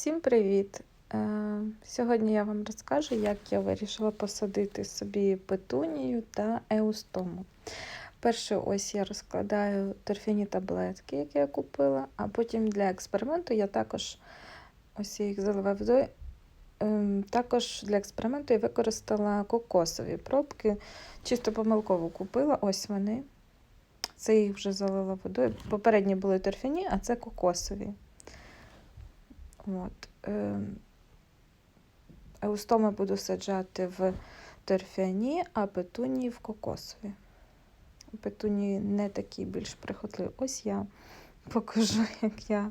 Всім привіт! Е, Сьогодні я вам розкажу, як я вирішила посадити собі петунію та еустому. Перше, ось я розкладаю торфяні таблетки, які я купила, а потім для експерименту я також ось я їх заливаю водою. Ем, Також для експерименту я використала кокосові пробки, чисто помилково купила. Ось вони. Це їх вже залила водою. Попередні були торфяні, а це кокосові. От. Еустоми буду саджати в торфяні, а петунії в кокосові. Петунії не такі більш прихотливі. Ось я покажу, як я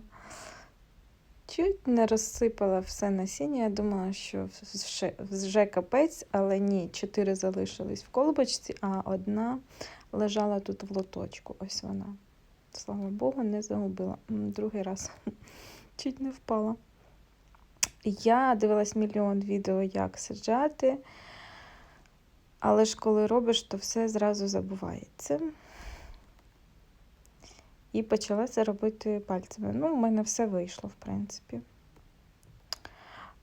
чуть не розсипала все насіння. Я думала, що вже капець, але ні, чотири залишились в колбочці, а одна лежала тут в лоточку. Ось вона. Слава Богу, не загубила. Другий раз чуть не впала. Я дивилась мільйон відео, як саджати, але ж коли робиш, то все зразу забувається. І почала це робити пальцями. Ну, в мене все вийшло, в принципі.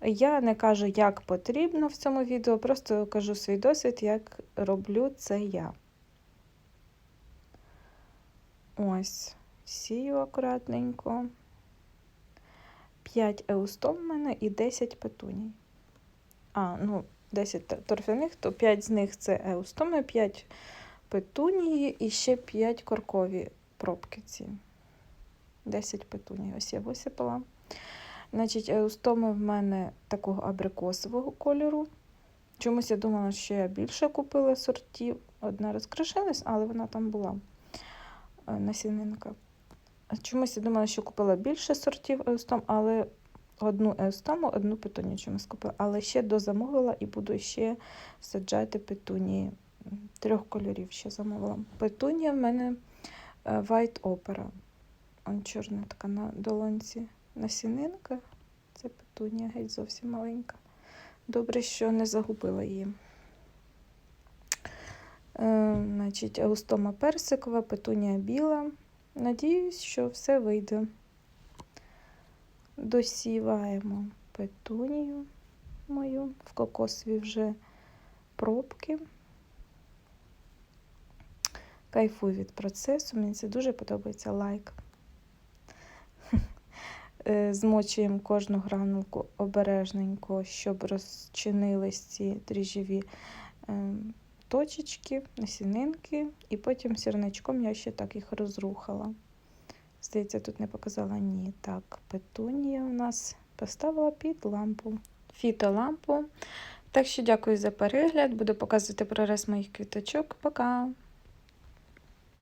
Я не кажу, як потрібно в цьому відео, просто кажу свій досвід, як роблю це я. Ось, сію акуратненько. 5 еустом в мене і 10 петуній. А, ну, 10 торфяних, то 5 з них це еустоми, 5 петунії і ще 5 коркові пробки ці. 10 петуній. Ось я висипала. Значить, еустоми в мене такого абрикосового кольору. Чомусь я думала, що я більше купила сортів. Одна розкрашилась, але вона там була насінинка. Чомусь я думала, що купила більше сортів еустом, але одну еустому, одну петунію чомусь купила. Але ще дозамовила і буду ще саджати петунії. Трьох кольорів ще замовила. Петунія в мене White Opera. Он чорна така на долонці насінинка. Це петунія, геть зовсім маленька. Добре, що не загубила її. Е, значить, еустома персикова, петунія біла. Надіюсь, що все вийде. Досіваємо петунію мою в кокосові вже пробки. Кайфую від процесу, мені це дуже подобається лайк. Змочуємо кожну гранулку обережненько, щоб розчинились ці дріжджові точечки, насінинки, і потім сірничком я ще так їх розрухала. Здається, тут не показала ні. Так, петунія у нас поставила під лампу, фітолампу. Так що дякую за перегляд. Буду показувати прорез моїх квіточок. Пока!